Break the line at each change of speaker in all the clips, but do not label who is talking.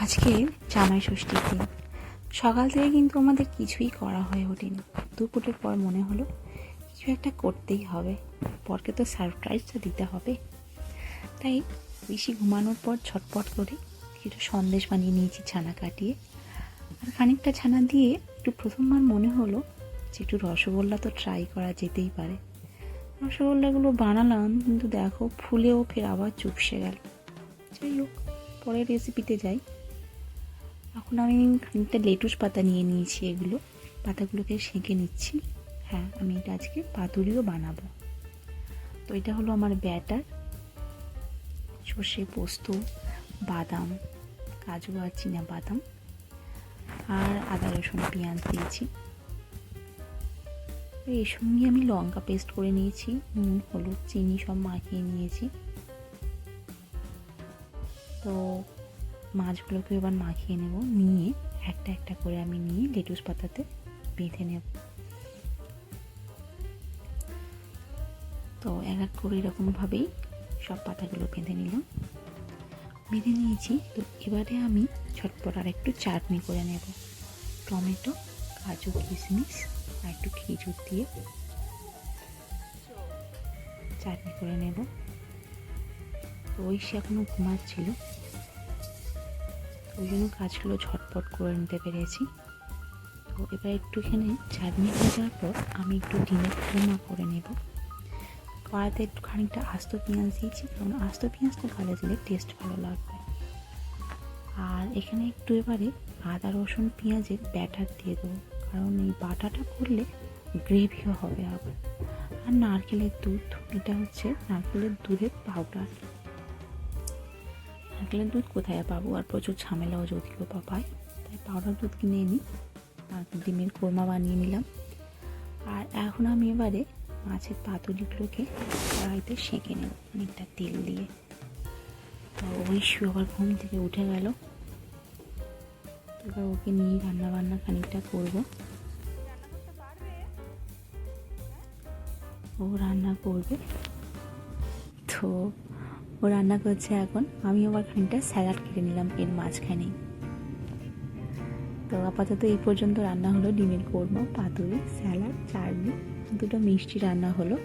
আজকে জামাই ষষ্ঠীর দিন। সকাল থেকে কিন্তু আমাদের কিছুই করা হয়ে ওঠেনি। দুপুরের পর মনে হলো কিছু একটা করতেই হবে। পরকে তো সারপ্রাইজটা দিতে হবে। তাই বেশি ঘুমানোর পর ছটপট করে কিছু সন্দেশ বানিয়ে নিয়েছি ছানা কাটিয়ে। আর খানিকটা ছানা দিয়ে একটু প্রথমবার মনে হলো যে একটু রসগোল্লা তো ট্রাই করা যেতেই পারে। রসগোল্লাগুলো বানালাম, কিন্তু দেখো ফুলেও ফের আবার চুপসে গেল। যাই হোক, পরের রেসিপিতে যাই। এখন আমি খানিকটা লেটুস পাতা নিয়ে নিয়েছি এগুলো। পাতাগুলোকে সেঁকে নিচ্ছি। হ্যাঁ আমি এটা আজকে পাতুরিও বানাবো। তো এটা হলো আমার ব্যাটার। সর্ষে পোস্ত, বাদাম, কাজু আর চীনা বাদাম আর আদা, রসুন, পেঁয়াজ দিয়েছি। এর সঙ্গে আমি লঙ্কা পেস্ট করে নিয়েছি, নুন, হলুদ, চিনি সব মাখিয়ে নিয়েছি। তো মাছগুলোকে এবার মাখিয়ে নেব। নিয়ে একটা একটা করে আমি নিয়ে লেটুস পাতাতে বেঁধে নেব। তো এক এক করে এরকমভাবেই সব পাতাগুলো বেঁধে নিলাম। বেঁধে নিয়েছি। তো এবারে আমি ছটপট আর একটু চাটনি করে নেব। টমেটো, কাজু, কিশমিশ আর একটু খেজুর দিয়ে চাটনি করে নেব। তো ওই সে এখনও ঘুমাচ্ছিল। ওই জন্য কাজগুলো ঝটপট করে নিতে পেরেছি। তো এবার একটুখানি চাটনি হয়ে যাওয়ার পর আমি একটু ডিমের কুমা করে নেব। কড়াতে একটু খানিকটা আস্ত পেঁয়াজ দিয়েছি, কারণ আস্ত পেঁয়াজটা ভালো দিলে টেস্ট ভালো লাগবে। আর এখানে একটু এবারে আদা, রসুন, পেঁয়াজের ব্যাটার দিয়ে দেবো, কারণ এই বাটাটা করলে গ্রেভিও হবে আবার। আর নারকেলের দুধ, এটা হচ্ছে নারকেলের দুধের পাউডার নারকেলের দুধ কোথায় পাবো? আর প্রচুর ঝামেলাও যদি কেউ পায়, তাই পাউডার দুধ কিনে নিই আর ডিমের কোরমা বানিয়ে নিলাম। আর এখন আমি এবারে মাছের পাতুলিগুলোকে কড়াইতে সেঁকে নেব, অনেকটা তেল দিয়ে। তো ঐশু আবার ঘুম থেকে উঠে গেল। এবার ওকে নিয়ে রান্না বান্না খানিকটা করব। ও রান্না করবে। তো ও রান্না করছে এখন। আমি আবার খানিকটা স্যালাড কেটে নিলাম এর মাঝখানে। তো আপাতত এই পর্যন্ত রান্না হলো ডিমের কোরমা, পাতুরি, স্যালাড, চাটনি, দুটো মিষ্টি রান্না হলো।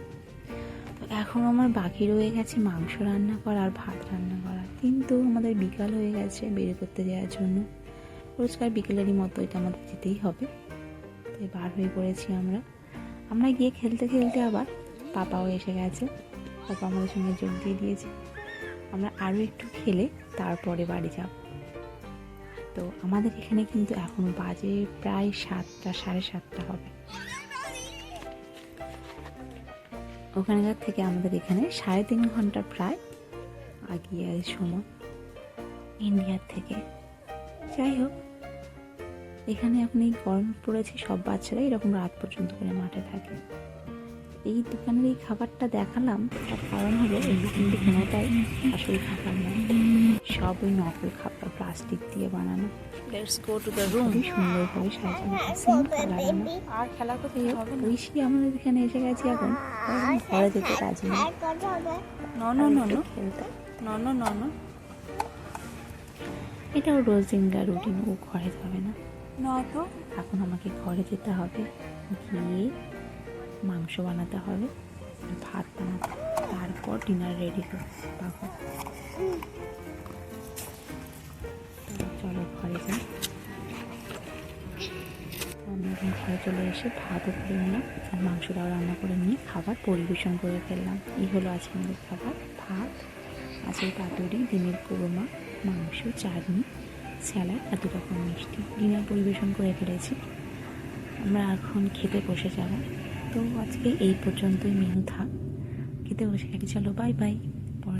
তো এখন আমার বাকি রয়ে গেছে মাংস রান্না করা আর ভাত রান্না করা। কিন্তু আমাদের বিকাল হয়ে গেছে বের করতে যাওয়ার জন্য। রোজকার বিকেলেরই মতো এটা আমাদের যেতেই হবে। তাই বার হয়ে পড়েছি আমরা। আমরা গিয়ে খেলতে খেলতে আবার পাপাও এসে গেছে। পাপা আমাদের সঙ্গে যোগ দিয়ে দিয়েছে। আমরা আরও একটু খেলে তারপরে বাড়ি যাব। তো আমাদের এখানে কিন্তু এখন বাজে প্রায় সাতটা, সাড়ে সাতটা হবে। ওখানকার থেকে আমাদের এখানে সাড়ে তিন ঘণ্টা প্রায় আগিয়ে সময় ইন্ডিয়ার থেকে। যাই হোক, এখানে এখন এই গরম পড়েছে সব বাচ্চারা এরকম রাত পর্যন্ত করে মাঠে থাকে। এই দোকানের এই খাবারটা দেখালাম। তার কারণ হলো এই কিন্তু কোনোটাই আসল খাবার নয়। সব ওই নকল খাবার প্লাস্টিক দিয়ে বানানো।
Let's go to the room
সুন্দরভাবে সাজানো লাগানো
আর খেলা করতে হবে
ঐশী আমাদের এখানে এসে গেছি এখন ঘরে যেতে রাজি না
নো নো নো নো
খেলতে
নো নো নো নো
এটাও রোজ দিনকার রুটিন ও ঘরে যাবে না।
না তো।
এখন আমাকে ঘরে যেতে হবে। গিয়ে মাংস বানাতে হবে, ভাত বানাতে তারপর ডিনার রেডি করতে পাবো। চলো ঘরে আমি এখন ঘরে চলে এসে ভাতও করে নিলাম, আর মাংসটাও রান্না করে নিয়ে খাবার পরিবেশন করে ফেললাম। এই হলো আজকে আমাদের খাবার, ভাত মাছের পাতুরি, ডিমের কোরমা, মাংস, চাটনি, স্যালাড, আর দু মিষ্টি। ডিনার পরিবেশন করে ফেলেছি। আমরা এখন খেতে বসে যাব। তো আজকে এই পর্যন্তই মেনু থাক। খেতে বসে গেছি। চলো বাই বাই